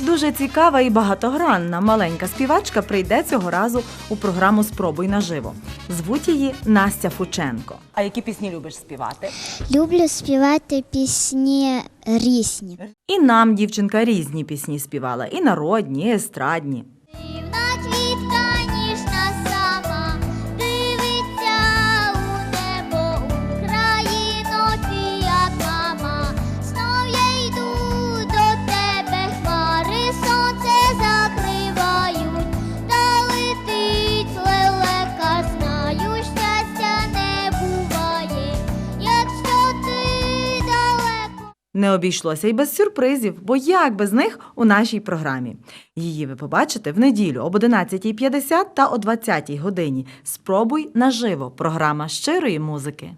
Дуже цікава і багатогранна маленька співачка прийде цього разу у програму Спробуй наживо. Звуть її Настя Фученко. А які пісні любиш співати? Люблю співати пісні різні. І нам дівчинка різні пісні співала, і народні, і естрадні. Не обійшлося й без сюрпризів, бо як без них у нашій програмі. Її ви побачите в неділю об 11.50 та о 20.00 годині. Спробуй наживо. Програма щирої музики.